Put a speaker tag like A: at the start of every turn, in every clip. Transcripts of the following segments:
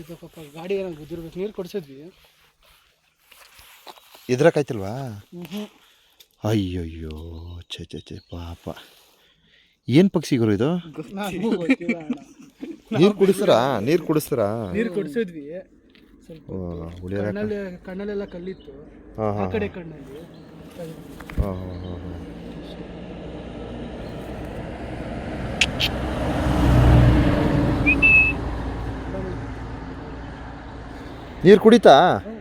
A: ಇದು ಪಾಪ ಗಾಡಿ ಏನೋ ಗುದ್ದಿರ್ಬೇಕು ನೀರು ಕೊಡ್ಸಿದ್ವಿ.
B: ಇದ್ರಕ್ಕಾಯ್ತಿಲ್ವಾ?
A: ಅಯ್ಯೋ
B: ಅಯ್ಯಯ್ಯೋ ಛೆ ಛೆ ಛೆ ಪಾಪ. ಏನು ಪಕ್ಷಿ ಗುರು ಇದು ನೀರು ಕುಡಿಸ್ತಾರಾ? ನೀರು ಕುಡಿಸ್ತಾರಾ?
A: ನೀರು ಕೊಡ್ಸಿದ್ವಿ. ಸ್ವಲ್ಪ
B: ಓ
A: ಕಣ್ಣಲ್ಲಿ ಕಣ್ಣಲ್ಲೆಲ್ಲ ಕಲ್ಲಿತ್ತು. ಆ
B: ಹಾಂ.
A: ಕಡೆ ಕಣ್ಣಲ್ಲಿ.
B: ಹಾಂ ಹಾಂ ಹಾಂ ಹಾಂ ನೀರು ಕುಡಿತಾ?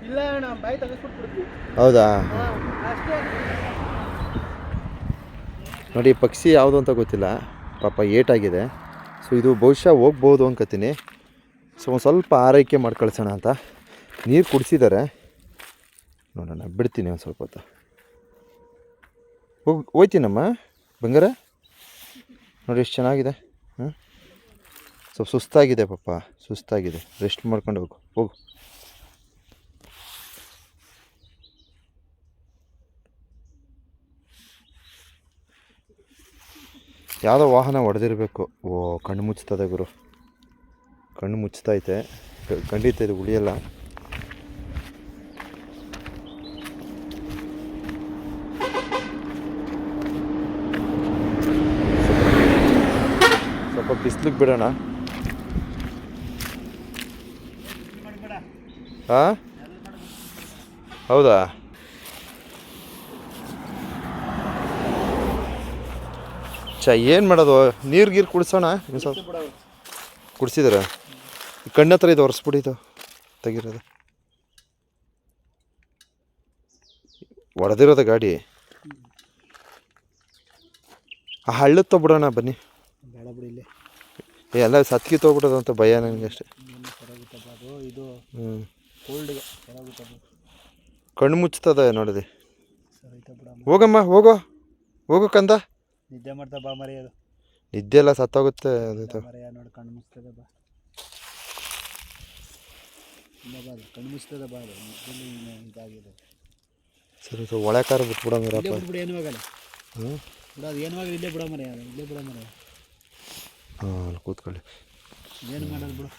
A: ಇಲ್ಲ ಅಣ್ಣ ಬಾಯಿ ತೆಗೆಸ್ಬಿಟ್ಬಿಡ್ತೀವಿ
B: ಹೌದಾ?
A: ಅಷ್ಟೇ
B: ನೋಡಿ ಪಕ್ಷಿ ಯಾವುದು ಅಂತ ಗೊತ್ತಿಲ್ಲ. ಪಾಪ ಏಟಾಗಿದೆ. ಸೊ ಇದು ಬಹುಶಃ ಹೋಗ್ಬೋದು ಅನ್ಕೋತೀನಿ ಸೊ ಒಂದು ಸ್ವಲ್ಪ ಆರೈಕೆ ಮಾಡಿ ಕಳ್ಸೋಣ ಅಂತ. ನೀರು ಕುಡಿಸಿದ್ದಾರೆ ನೋಡೋಣ ಬಿಡ್ತೀನಿ ಒಂದು ಸ್ವಲ್ಪ ಹೊತ್ತು. ಹೋಗಿ ಹೋಯ್ತೀನಮ್ಮ? ಬಂಗಾರ? ನೋಡಿ ಎಷ್ಟು ಚೆನ್ನಾಗಿದೆ. ಹಾಂ ಸ್ವಲ್ಪ ಸುಸ್ತಾಗಿದೆ ಪಾಪ ಸುಸ್ತಾಗಿದೆ. ರೆಸ್ಟ್ ಮಾಡ್ಕೊಂಡು ಹೋಗು ಹೋಗು. ಯಾವುದೋ ವಾಹನ ಹೊಡೆದಿರಬೇಕು. ಓ, ಕಣ್ಣು ಮುಚ್ತದೆ ಗುರು. ಕಣ್ಣು ಮುಚ್ತೈತೆ ಖಂಡಿತ ಇದು ಉಳಿಯಲ್ಲ. ಸ್ವಲ್ಪ ಬಿಸ್ಲಿಗೆ ಬಿಡೋಣ. ಹಾಂ ಹೌದಾ? ಚ ಏನು ಮಾಡೋದು? ನೀರು ಗೀರು ಕುಡಿಸೋಣ? ಸ್ವಲ್ಪ ಕುಡಿಸಿದಾರೆ ಕಣ್ಣ ಹತ್ರ ಇದು ಒರೆಸ್ಬಿಟ್ಟಿದ್ದು ತೆಗಿರೋದು. ಒಡೆದಿರೋದ ಗಾಡಿ. ಆ ಹಳ್ಳ ತೊಗೊಬಿಡೋಣ ಬನ್ನಿ. ಏ, ಎಲ್ಲ ಸತ್ಕಿ ತೊಗೊಬಿಡೋದು ಅಂತ ಭಯ ನನಗೆ ಅಷ್ಟೇ. ಕಣ್ಣು ಮುಚ್ತದೆ ನೋಡಿದೆ. ಹೋಗಮ್ಮ ಹೋಗೋ. ಹೋಗು ಕಂದ.
A: ನಿದ್ದೆ ಮಾಡ್ತಾ ಬಾ ಮರಿ ಅದು.
B: ನಿದ್ದೆ ಎಲ್ಲ ಸತ್ತೋಗುತ್ತೆ ಅದು
A: ಮರೆಯ ನೋಡಿ ಕಣ್ಣು ಮುಚ್ತದೆ ಬಾ. ಇಲ್ಲ ಬಾ ಅದು ಕಣ್ಣು ಮುಚ್ತದೆ ಬಾ ಅದು ಇನ್ನು ಇದಾಗಿದೆ.
B: ಸರಿ ಸೊ ಒಳೆ ಕಾರ್ ಬಿಟ್ಬಿಡೋಣ
A: ಇಲ್ಲೇ
B: ಬಿಡು
A: ಏನು ಏನೂ ಆಗಲ್ಲ.
B: ಹ್ಞೂ
A: ಬಿಡ ಅದು ಏನು ಆಗಲ್ಲ ಇಲ್ಲೇ ಬಿಡ ಮರೆ ಇಲ್ಲೇ ಬಿಡ ಮರೆ
B: ಹಾಂ ಕೂತ್ಕೊಳ್ಳಿ.
A: ಏನು ಮಾಡೋದು ಬಿಡು.